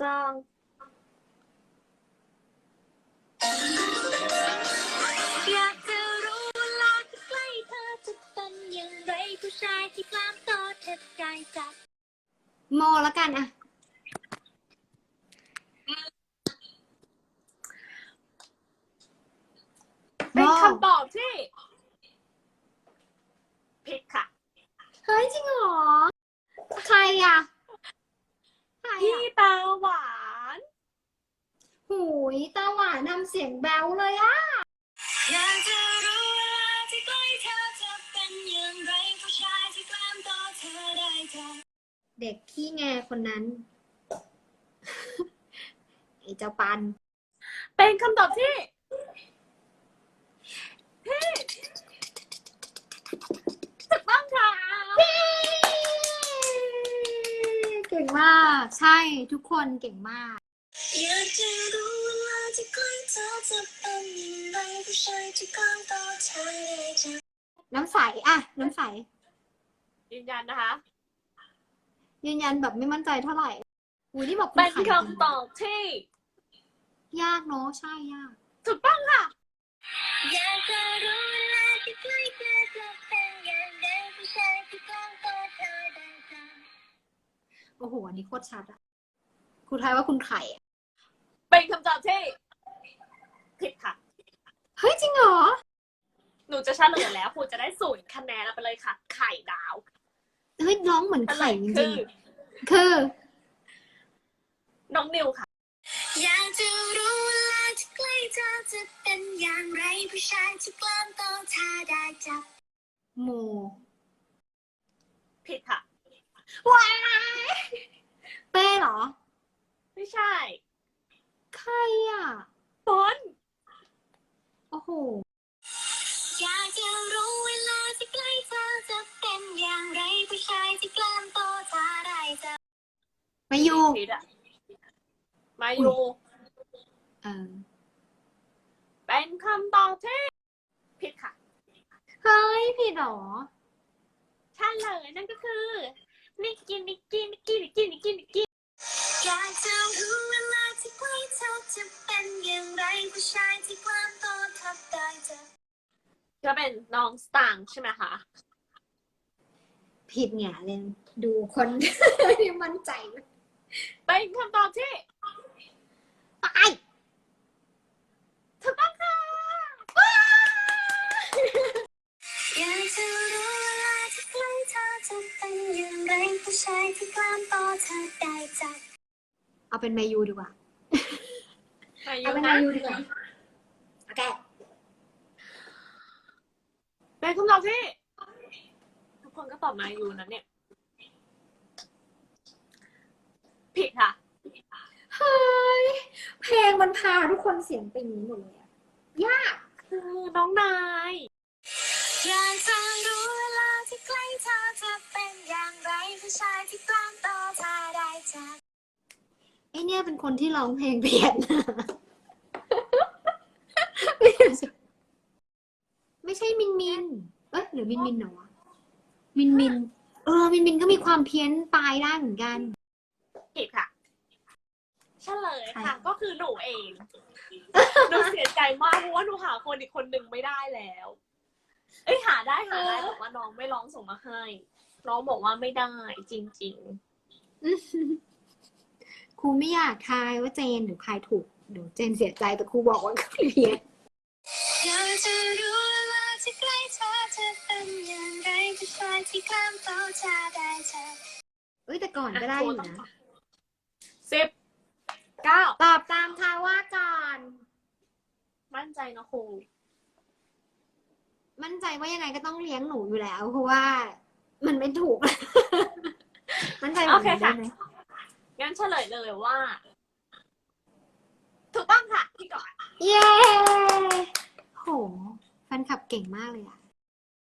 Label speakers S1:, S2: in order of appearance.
S1: สอง
S2: อยากจะรู้เวลาที่ใกล้เธอจะเป็นอย่างไรผู้ชายที่กล้ามโตเธอได้จับ
S3: โมแล้วกันอะ
S1: เป็น
S3: โม
S1: คำตอบที่ผิดค่ะ
S3: เฮ้ย จริงเหรอ ใครอะใคร
S1: พี่
S3: อะ
S1: ตาหวาน
S3: หูยตาหวานนำเสียงแบวเลยอะ
S2: อยากจะรู้เวลาที่ใกล้เธอจะเป็นอย่างไรผู้ชายที่กล้ามโตเธอได้จับ
S3: เด็กขี้แงคนนั้น ไอ้เจ้าปัน
S1: เป็นคำตอบที่ที่ถูกต้องค่ะ
S3: เก่งมาก ใช่ทุกคนเก่งมาก
S2: อยากจะรู้เวลาที่ใกล้เธอจะเป็นอย่างไรผู้ชายที่กล้ามโตเธอได้จับ
S3: น้ำใสอะน้ำใส
S1: ยืนยันนะคะ
S3: ยืนยันแบบไม่มั่นใจเท่าไหร่อุ้ยนี่บอกคุณ
S1: เป็น
S3: ไข่
S1: คำตอบที่
S3: ยากเนาะใช่ยาก
S1: ถูกต้องค่ะ
S2: อยากจะรู้เวลาที่ใกล้เธอจะ อ้โห
S3: อันนี้โคตรชัดอะครูทายว่าคุณไข่อะ
S1: เป็นคำตอบที่ผิดค่ะ
S3: เฮ้ยจริงเหรอ
S1: หนูจะเฉลยแล้วคุณจะได้ศูนย์คะแนนแล้วไปเลยค่ะ ไข่ดาว
S3: เฮ้ยร้องเหมือน
S1: เฉล
S3: ไข่
S1: ย
S3: จ
S1: คื
S3: ริง
S1: อ
S3: ๆคือ
S1: น้องนิวค่ะ
S2: อยากจะรู้เวลาที่ใกล้เธอจะเป็นอย่างไรผู้ชายที่กล้ามโตเธอได้จับ
S3: โม
S1: ผิดค่ะ
S3: ว้าย เป้เหรอ
S1: ไม่ใช่
S3: ใครอะ
S1: ฝน
S3: โอ้โห
S2: อยากจะรู้เวลาที่ใกล้เธอจะเป็นอย่างไรผู้ชายที่กล้ามโตเธอได้จับ
S3: มาอยู่
S1: ผิดอะมาอยู่
S3: เออ
S1: เป็นคำตอบที่ผิดค่ะ
S3: เฮ้ยผิดเหรอ
S1: ใช่เลยนั่นก็คือนิกกี้นิกกี้นิกกี้นิกกี้นิก ก็เป็นน้องสตางค์ใช่ไหมคะ
S3: ผิดเนี่ยเลยดูคน ที่มั่นใจ
S1: เป็นคำตอบที่
S3: ไป
S1: ถูกต้องค่ะ
S2: อยากจะรู้เวลาที่ใกล้เธอจะเป็นอย่างไรผู้ชายที่กล้ามโตเธอได้จับ
S3: เอาเป็นมายูดีกว่า
S1: มาอ
S3: เอา
S1: ยู่
S3: เป็น
S1: นะ
S3: มายูดีกว่าโอเค
S1: เป็นคำตอบที่ทุกคนก็ตอบมาอยู่นะเนี่ย ผิดค่ะ
S3: เฮ้ยเพลงมันพาทุกคนเสียงเป็นอย่างนี้หมดเลยอะยาก
S1: คือน้องนาย
S2: อยากจะรู้เวลาที่ใกล้เธอจะเป็นอย่างไรผู้ชายที่กล้ามโตเธอได้จับ
S3: ไอเนี่ยเป็นคนที่ร้องเพลงเพี้ยนไม่ ใช่มินมิน เอ๊ะหรือมินมินเหรอวะมินมิน เออ มินมินก็มีความเพี้ยนปลายได้เหมือนกัน
S1: ผิดค่ะ เฉลย
S3: ใคร
S1: ค่ะ ก็คือหนูเอง หนูเสียใจมากเพราะว่าหนูหาคนอีกคนหนึ่งไม่ได้แล้ว เอ้ยหาได้หาได้แต่ว่าน้องไม่ร้องส่งมาให้ น้องบอกว่าไม่ได้จริง
S3: ครูไม่อยากทายว่าเจนหรือใครถูกเดี๋ยวเจนเสียใจแต่ครูบอกว่าเพี้ยน
S2: อยากจะรู้เวลา ที่ใกล้เธอจะเป็นอย่างไรผู้ชายที่กล้ามโตเธอได้จับ
S3: เอ้ยแต่ก่อนก็ได้อยู่นะ
S1: ๆสิบเก้า
S3: ตอบตามทายว่าก่อน
S1: มั่นใจนะครู
S3: มั่นใจว่ายังไงก็ต้องเลี้ยงหนูอยู่แล้ว เพราะว่ามันไม่ถูก มั่นใจแบบนี้ได้ไหม
S1: งั้นเฉลยเลยว่า ถูกต้องค่ะพี่ก่อน
S3: เย้โหแฟ นคลับเก่งมากเลยอะ